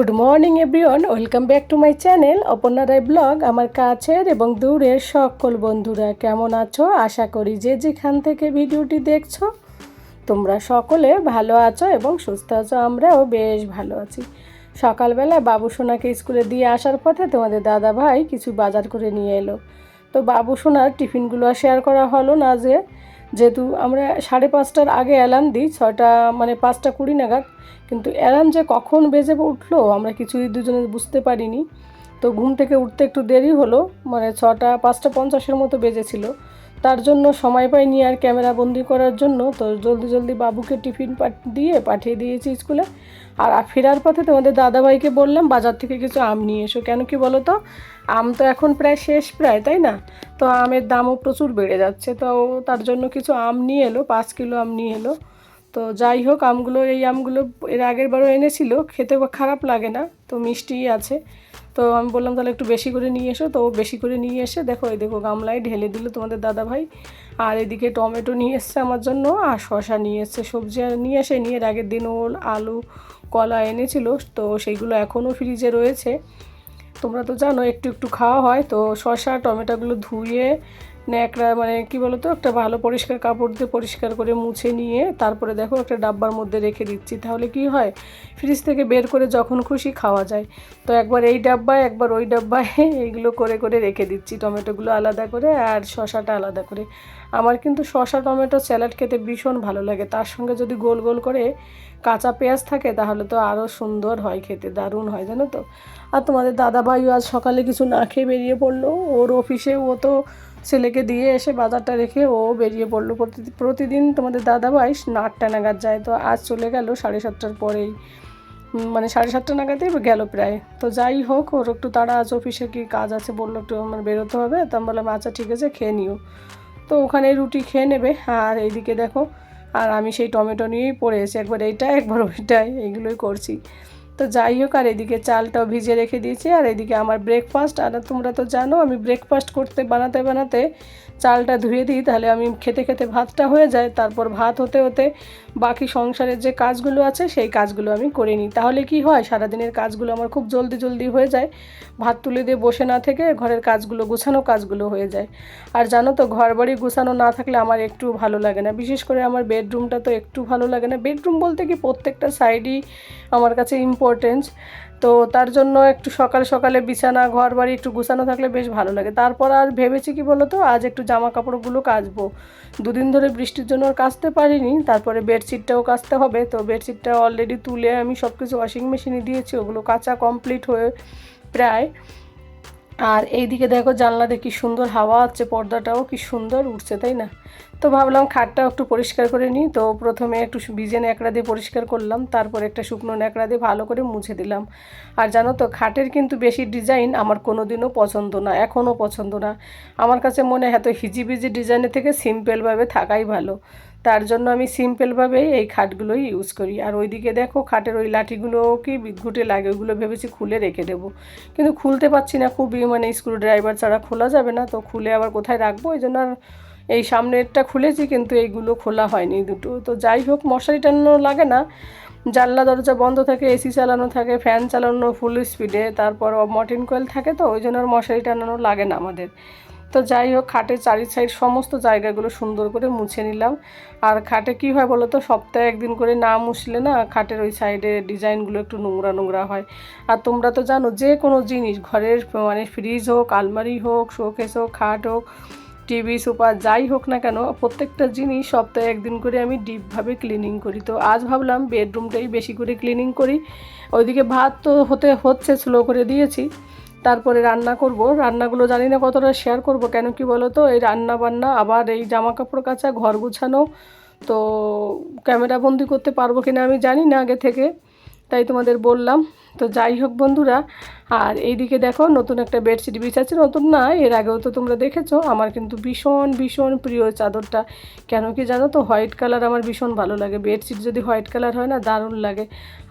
Good morning everyone welcome back to my channel Aparna Roy blog আমার কাছের এবং দূরের সকল বন্ধুরা কেমন আছো? আশা করি যে যেখান থেকে ভিডিওটি দেখছ, তোমরা সকলে ভালো আছো এবং সুস্থ আছো। আমরাও বেশ ভালো আছি। সকালবেলা বাবু সোনাকে স্কুলে দিয়ে আসার পথে তোমাদের দাদা ভাই কিছু বাজার করে নিয়ে এলো। তো বাবু সোনার টিফিনগুলো শেয়ার করা হলো না যে যেহেতু আমরা সাড়ে পাঁচটার আগে অ্যালার্ম দিই, ছয়টা মানে পাঁচটা কুড়ি নাগাদ। কিন্তু অ্যালার্ম যে কখন বেজে উঠল আমরা কিছুই দুজনে বুঝতে পারিনি। তো ঘুম থেকে উঠতে একটু দেরি হলো মানে ছটা, পাঁচটা পঞ্চাশের মতো বেজেছিল। তার জন্য সময় পাইনি আর ক্যামেরা বন্দি করার জন্য। তো জলদি জলদি বাবুকে টিফিন দিয়ে পাঠিয়ে দিয়েছি স্কুলে। আর ফেরার পথে তোমাদের দাদাভাইকে বললাম, বাজার থেকে কিছু আম নিয়ে এসো। কেন কি বলো তো? আম তো এখন প্রায় শেষ প্রায়, তাই না? তো আমের দামও প্রচুর বেড়ে যাচ্ছে। তো তার জন্য কিছু আম নিয়ে এলো, পাঁচ কিলো আম নিয়ে এলো। তো যাই হোক, আমগুলো, এই আমগুলো এর আগের বারও এনেছিল। খেতে খারাপ লাগে না, তো মিষ্টিই আছে। তো আমি বললাম, তাহলে একটু বেশি করে নিয়ে এসো। তো বেশি করে নিয়ে এসে দেখো, এই দেখো গামলায় ঢেলে দিল তোমাদের দাদা ভাই। আর এদিকে টমেটো নিয়ে এসছে আমার জন্য আর শশা নিয়ে এসছে, সবজি আর নিয়ে এসে নিয়ে আগের দিন ওল আলু, কলা এনেছিল, তো সেইগুলো এখনও ফ্রিজে রয়েছে। তোমরা তো জানো, একটু একটু খাওয়া হয়। তো শশা টমেটোগুলো ধুয়ে ন্যাকড়া মানে কি বলো তো একটা ভালো পরিষ্কার কাপড় দিয়ে পরিষ্কার করে মুছে নিয়ে তারপরে দেখো একটা ডাব্বার মধ্যে রেখে দিচ্ছি। তাহলে কি হয়? ফ্রিজ থেকে বের করে যখন খুশি খাওয়া যায়। তো একবার এই ডাব্বায়, একবার ওই ডাব্বায় এইগুলো করে করে রেখে দিচ্ছি। টমেটোগুলো আলাদা করে আর শসাটা আলাদা করে। আমার কিন্তু শসা টমেটো, স্যালাড খেতে ভীষণ ভালো লাগে। তার সঙ্গে যদি গোল গোল করে কাঁচা পেঁয়াজ থাকে, তাহলে তো আরও সুন্দর হয় খেতে, দারুণ হয়, জানো তো। আর তোমাদের দাদাভাইও আজ সকালে কিছু না খেয়ে বেরিয়ে পড়ল। ওর অফিসে ও তো ছেলেকে দিয়ে এসে বাজারটা রেখে ও বেরিয়ে পড়ল। প্রতি- প্রতিদিন তোমাদের দাদা ভাই আটটা নাগাদ যায়। তো আজ চলে গেল সাড়ে সাতটার পরেই। মানে সাড়ে সাতটা নাগাদই গেল প্রায়। তো যাই হোক, ওর একটু তারা আজ অফিসে কি কাজ আছে বলল একটু আমার বেরোতে হবে। তো আমি বললাম আচ্ছা ঠিক আছে, খেয়ে নিও। তো ওখানে রুটি খেয়ে নেবে। আর এইদিকে দেখো, আর আমি সেই টমেটো নিয়েই পড়ে এসে একবার এইটা একবার ওইটাই, এইগুলোই করছি। তো যাই হোক, আর এদিকে চালটাও ভিজে রেখে দিয়েছি, আর এদিকে আমার ব্রেকফাস্ট আর তোমরা তো জানো, আমি ব্রেকফাস্ট করতে বানাতে বানাতে চালটা ধুয়ে দিই, তাহলে আমি খেতে খেতে ভাতটা হয়ে যায়। তারপর ভাত হতে হতে বাকি সংসারের যে কাজগুলো আছে, সেই কাজগুলো আমি করে নিই। তাহলে কি হয়, সারাদিনের কাজগুলো আমার খুব জলদি জলদি হয়ে যায়। ভাত তুলে দিয়ে বসে না থেকে ঘরের কাজগুলো, গোছানো কাজগুলো হয়ে যায়। আর জানো তো ঘর বাড়ি গোছানো না থাকলে আমার একটু ভালো লাগে না। বিশেষ করে আমার বেডরুমটা তো একটু ভালো লাগে না। বেডরুম বলতে কি, প্রত্যেকটা সাইডই আমার কাছে ইম্পর্টেন্স তো তার জন্য একটু সকাল সকালে বিছানা ঘর বাড়ি একটু গুছানো থাকলে বেশ ভালো লাগে। তারপর আর ভেবেছি কি বলো তো আজ একটু জামা কাপড়গুলো কাচবো। দুদিন ধরে বৃষ্টির জন্য আর কাচতে পারিনি, তারপরে বেডশিটটাও কাচতে হবে। তো বেডশিটটা অলরেডি তুলে আমি সব কিছু ওয়াশিং মেশিনে দিয়েছি, ওগুলো কাচা কমপ্লিট হয়ে প্রায়। আর এইদিকে দেখো জানলাতে কি সুন্দর হাওয়া আছে পর্দাটাও কি সুন্দর উঠছে, তাই না? তো ভাবলাম খাটটাও একটু পরিষ্কার করে নিই। তো প্রথমে একটু ভিজে ন্যাকড়া দিয়ে পরিষ্কার করলাম, তারপর একটা শুকনো ন্যাকড়া দিয়ে ভালো করে মুছে দিলাম। আর জানো তো, খাটের কিন্তু বেশি ডিজাইন আমার কোনো দিনও পছন্দ না, এখনও পছন্দ না। আমার কাছে মনে হয় এত হিজিবিজি ডিজাইনের থেকে সিম্পলভাবে থাকাই ভালো। তার জন্য আমি সিম্পলভাবেই এই খাটগুলোই ইউজ করি। আর ওইদিকে দেখো, খাটের ওই লাঠিগুলো কি বিদ্যুটে লাগে, ওইগুলো ভেবেছি খুলে রেখে দেবো। কিন্তু খুলতে পারছি না, খুবই মানে স্ক্রু ড্রাইভার ছাড়া খোলা যাবে না, তো খুলে আবার কোথায় রাখব? এই জন্য আর এই সামনেরটা খুলেছি কিন্তু এইগুলো খোলা হয়নি দুটো। তো যাই হোক মশারি টানানো লাগে না। জানলা, দরজা বন্ধ থাকে, এসি চালানো থাকে, ফ্যান চালানো ফুল স্পিডে তারপর মর্টিন কয়েল থাকে তো, ওই জন্য আর মশারি টানানো লাগে না আমাদের। তো যাই হোক, খাটের চারি সাইড সমস্ত জায়গাগুলো সুন্দর করে মুছে নিলাম। আর খাটে কী হয় বলো তো সপ্তাহে একদিন করে না মুছলে না খাটের ওই সাইডে ডিজাইনগুলো একটু নোংরা নোংরা হয়। আর তোমরা তো জানো, যে কোনো জিনিস, ঘরের মানে ফ্রিজ হোক, আলমারি হোক শোকেস হোক, খাট হোক টিভি সোফা যাই হোক না কেন, প্রত্যেকটা জিনিস সপ্তাহে একদিন করে আমি ডিপভাবে ক্লিনিং করি। তো আজ ভাবলাম বেডরুমটাই বেশি করে ক্লিনিং করি। ওইদিকে ভাত তো হতে, হচ্ছে স্লো করে দিয়েছি। তারপরে রান্না করব। রান্নাগুলো জানি না কতটা শেয়ার করব, কেন কি বলো তো এই রান্না বান্না আবার এই জামা কাপড় কাচা, ঘর গুছানো। তো ক্যামেরা বন্দি করতে পারব কিনা আমি জানি না আগে থেকে। তাই তোমাদের বললাম। তো যাই হোক বন্ধুরা, আর এইদিকে দেখো নতুন একটা বেডশিট বিছাচ্ছে নতুন না, এর আগেও তো তোমরা দেখেছ, আমার কিন্তু ভীষণ ভীষণ প্রিয় চাদরটা। কেন কি জানো তো, হোয়াইট কালার আমার ভীষণ ভালো লাগে। বেডশিট যদি হোয়াইট কালার হয় না, দারুণ লাগে।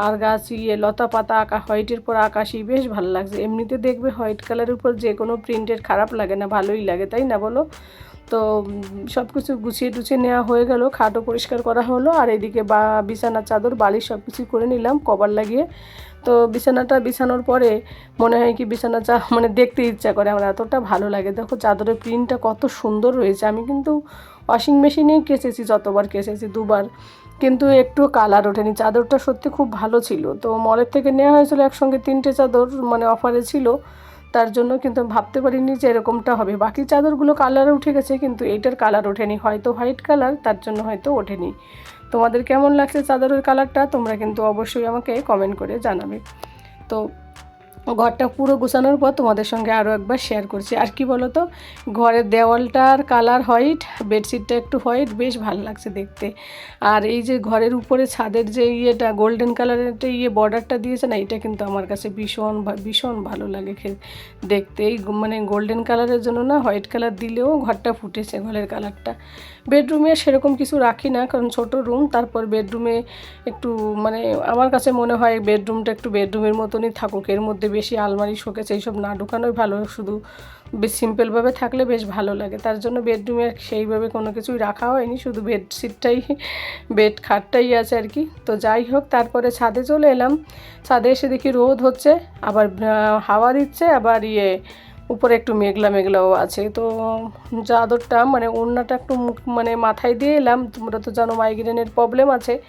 আর গাছ ইয়ে লতা পাতা আঁকা, হোয়াইটের পর আকাশি বেশ ভালো লাগছে। এমনিতে দেখবে হোয়াইট কালারের উপর যে কোনো প্রিন্টের খারাপ লাগে না, ভালোই লাগে, তাই না বলো? তো সব কিছু গুছিয়ে টুছিয়ে নেওয়া হয়ে গেল, খাটও পরিষ্কার করা হলো, আর এদিকে বা, বিছানার চাদর, বালিশ সব কিছু করে নিলাম, কভার লাগিয়ে। তো বিছানাটা বিছানোর পরে মনে হয় কি বিছানা চা মানে দেখতে ইচ্ছা করে, আমার এতটা ভালো লাগে। দেখো চাদরের প্রিন্টটা কত সুন্দর রয়েছে, আমি কিন্তু ওয়াশিং মেশিনেই কেচেছি, যতবার কেচেছি দুবার, কিন্তু একটু কালার ওঠেনি। চাদরটা সত্যি খুব ভালো ছিল। তো মলের থেকে নেওয়া হয়েছিল একসঙ্গে তিনটে চাদর মানে অফারে ছিল। তার জন্য কিন্তু ভাবতে পারিনি যে এরকমটা হবে। বাকি চাদরগুলো কালার উঠে গেছে, কিন্তু এইটার কালার ওঠেনি। হয়তো হোয়াইট কালার তার জন্য হয়তো ওঠেনি। তোমাদের কেমন লাগছে চাদরের কালারটা তোমরা কিন্তু অবশ্যই আমাকে কমেন্ট করে জানাবে। তো ঘরটা পুরো গুছানোর পর তোমাদের সঙ্গে আরও একবার শেয়ার করছি। আর কি বলো তো ঘরের দেওয়ালটার কালার হোয়াইট বেডশিটটা একটু হোয়াইট বেশ ভালো লাগছে দেখতে। আর এই যে ঘরের উপরে ছাদের যে ইয়েটা গোল্ডেন কালারের ইয়ে বর্ডারটা দিয়েছে না, এটা কিন্তু আমার কাছে ভীষণ ভীষণ ভালো লাগে দেখতে। এই মানে গোল্ডেন কালারের জন্য না হোয়াইট কালার দিলেও ঘরটা ফুটেছে ঘরের কালারটা বেডরুমে সেরকম কিছু রাখি না, কারণ ছোট রুম তারপর বেডরুমে একটু মানে আমার কাছে মনে হয় বেডরুমটা একটু বেডরুমের মতনই থাকুক, এর মধ্যে বেশি আলমারি, শোকেস এইসব না ঢুকানোই ভালো, শুধু বেশ সিম্পলভাবে থাকলে বেশ ভালো লাগে। তার জন্য বেডরুমে সেইভাবে কোনো কিছুই রাখা হয়নি, শুধু বেডশিটটাই বেড খাটটাই আছে আর কি। তো যাই হোক, তারপরে ছাদে চলে এলাম। ছাদে এসে দেখি রোদ হচ্ছে, আবার হাওয়া দিচ্ছে, আবার ইয়ে উপরে একটু মেঘলা মেঘলাও আছে। তো চাদরটা মানে ওড়নাটা একটু মুখ- মানে মাথায় দিয়ে এলাম। তোমরা তো জানো মাইগ্রেনের প্রবলেম আছে।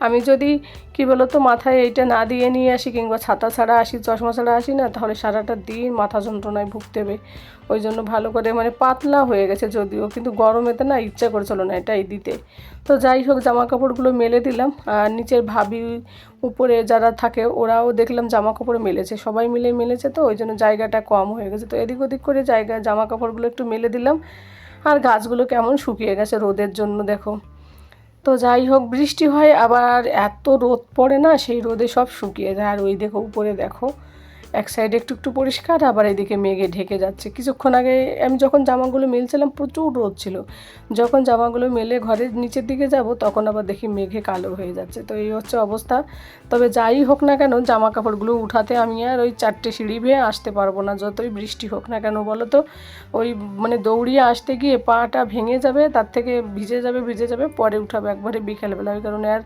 আমি যদি, কি বলো তো মাথায় এইটা না দিয়ে নিয়ে আসি কিংবা ছাতা ছাড়া আসি, চশমা ছাড়া আসি না, তাহলে সারাটা দিন মাথা যন্ত্রণায় ভুগতে হবে। ওই জন্য ভালো করে মানে পাতলা হয়ে গেছে যদিও, কিন্তু গরমেতে না ইচ্ছা করছিল না এটাই দিতে। তো যাই হোক জামা কাপড়গুলো মেলে দিলাম। আর নিচের ভাবি উপরে যারা থাকে, ওরাও দেখলাম জামা কাপড় মেলেছে। সবাই মিলে মেলেছে তো, ওই জন্য জায়গাটা কম হয়ে গেছে। তো এদিক ওদিক করে জায়গা জামা কাপড়গুলো একটু মেলে দিলাম। আর গাছগুলো কেমন শুকিয়ে গেছে রোদের জন্য, দেখো। তো যাই হোক, বৃষ্টি হয়, আবার এত রোদ পড়ে না, সেই রোদে সব শুকিয়ে যায়। আর ওই দেখো, উপরে দেখো এক সাইডে একটু একটু পরিষ্কার, আবার এদিকে মেঘে ঢেকে যাচ্ছে। কিছুক্ষণ আগে আমি যখন জামাগুলো মেলছিলাম, প্রচুর রোদ ছিল। যখন জামাগুলো মেলে ঘরের নিচের দিকে যাব, তখন আবার দেখি মেঘে কালো হয়ে যাচ্ছে। তো এই হচ্ছে অবস্থা। তবে যাই হোক না কেন জামা কাপড়গুলো উঠাতে আমি আর ওই চারটে সিঁড়ি বেয়ে আসতে পারব না। যতই বৃষ্টি হোক না কেন, বলো তো, ওই মানে দৌড়িয়ে আসতে গিয়ে পাটা ভেঙে যাবে, তার থেকে ভিজে যাবে ভিজে যাবে, পরে উঠাবে একবারে বিকেলবেলা। ওই কারণে আর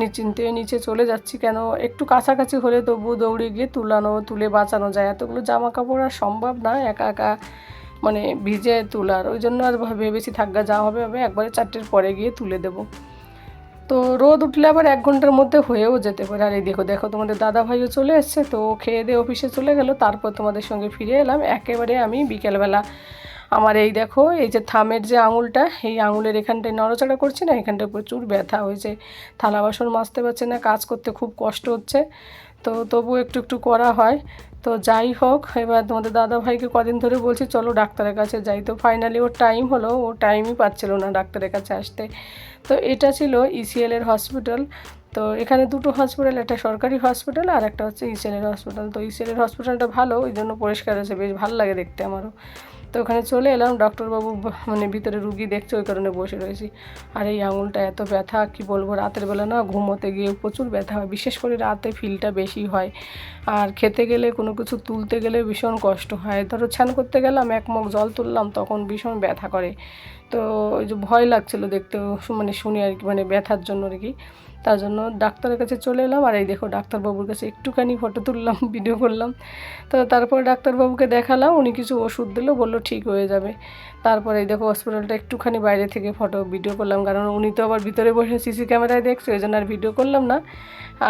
নিশ্চিন্তে নিচে চলে যাচ্ছি কেন? একটু কাছাকাছি হলে তবু দৌড়ে গিয়ে তুলানো, তুলে বাঁচানো যায়। এতগুলো জামা কাপড় আর সম্ভব না একা একা মানে ভিজে তোলার। ওই জন্য আর ভেবেছি থাকগা, যা হবে হবে একবারে চারটের পরে গিয়ে তুলে দেবো। তো রোদ উঠলে আবার এক ঘণ্টার মধ্যে হয়েও যেতে পারে। আর এই দেখো দেখো তোমাদের দাদা ভাইও চলে এসছে। তো খেয়ে দিয়ে অফিসে চলে গেল। তারপর তোমাদের সঙ্গে ফিরে এলাম। একেবারে আমি বিকেলবেলা আমার এই দেখো, এই যে থামের যে আঙুলটা, এই আঙুলের এখানটায় নড়াচড়া করছি না, এখানটায় প্রচুর ব্যথা হয়েছে। থালা বাসন মাজতে পারছে না, কাজ করতে খুব কষ্ট হচ্ছে। তো তবু একটু একটু করা হয়। তো যাই হোক, এবার তোমাদের দাদা ভাইকে কদিন ধরে বলছি, চলো ডাক্তারের কাছে যাই। তো ফাইনালি ওর টাইম হলো, ও টাইমই পাচ্ছিল না ডাক্তারের কাছে আসতে। তো এটা ছিল ইসিএলের হসপিটাল তো এখানে দুটো হসপিটাল একটা সরকারি হসপিটাল আর একটা হচ্ছে ইসিএলের হসপিটাল তো ইসিএলের হসপিটালটা ভালো ওই জন্য পরিষ্কার আছে, বেশ ভালো লাগে দেখতে আমারও। তো ওখানে চলে এলাম ডক্টরবাবু মানে ভিতরে রুগী দেখছে, ওই কারণে বসে রয়েছি। আর এই আঙুলটা এত ব্যথা, কি বলব, রাতের বেলা না ঘুমোতে গিয়ে প্রচুর ব্যথা হয়, বিশেষ করে রাতে ফিলটা বেশি হয়। আর খেতে গেলে কোনো কিছু তুলতে গেলে ভীষণ কষ্ট হয়। ধরো, ছান করতে গেলাম, এক মগ জল তুললাম, তখন ভীষণ ব্যথা করে। তো ওই যে ভয় লাগছিল দেখতে মানে শুনে আর কি মানে ব্যথার জন্য আর কি। তার জন্য ডাক্তারের কাছে চলে এলাম, আর এই দেখো ডাক্তারবাবুর কাছে একটুখানি ফটো তুললাম ভিডিও করলাম। তো তারপর ডাক্তারবাবুকে দেখালাম, উনি কিছু ওষুধ দিলো, বলল ঠিক হয়ে যাবে। তারপরে এই দেখো হসপিটালটা একটুখানি বাইরে থেকে ফটো ভিডিও করলাম, কারণ উনি তো আবার ভিতরে বসে সিসি ক্যামেরায় দেখছে, ওই জন্য আর ভিডিও করলাম না।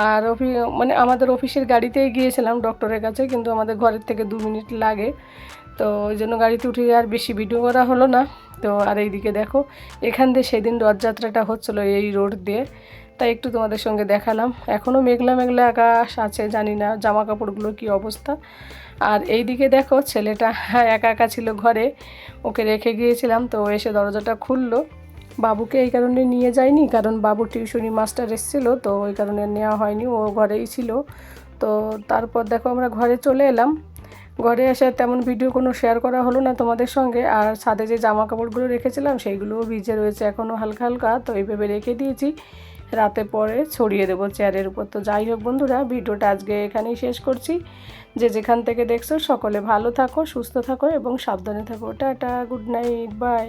আর অফি মানে আমাদের অফিসের গাড়িতেই গিয়েছিলাম ডক্টরের কাছে, কিন্তু আমাদের ঘরের থেকে দু মিনিট লাগে। তো ওই জন্য গাড়িতে উঠে আর বেশি ভিডিও করা হলো না। তো আর এইদিকে দেখো, এখান দিয়ে সেদিন রথযাত্রাটা হচ্ছিল এই রোড দিয়ে। তাই একটু তোমাদের সঙ্গে দেখালাম। এখনও মেঘলা মেঘলা আকাশ আছে, জানি না জামা কাপড়গুলো কী অবস্থা। আর এইদিকে দেখো, ছেলেটা একা একা ছিল ঘরে, ওকে রেখে গিয়েছিলাম, তো এসে দরজাটা খুললো। বাবুকে এই কারণে নিয়ে যায়নি, কারণ বাবু টিউশনি মাস্টার এসেছিল, তো ওই কারণে নেওয়া হয়নি, ও ঘরেই ছিল। তো তারপর দেখো আমরা ঘরে চলে এলাম। ঘরে এসে তেমন ভিডিও কোনো শেয়ার করা হলো না তোমাদের সঙ্গে। আর ছাদে যে জামা কাপড়গুলো রেখেছিলাম, সেইগুলোও ভিজে রয়েছে এখনও হালকা হালকা। তো এইভাবে রেখে দিয়েছি। রাতে পরে ছড়িয়ে দেবো চেয়ারের উপর। তো যাই হোক বন্ধুরা, ভিডিওটা আজকে এখানেই শেষ করছি। যে যেখান থেকে দেখছ, সকলে ভালো থাকো, সুস্থ থাকো এবং সাবধানে থাকো। Tata good night bye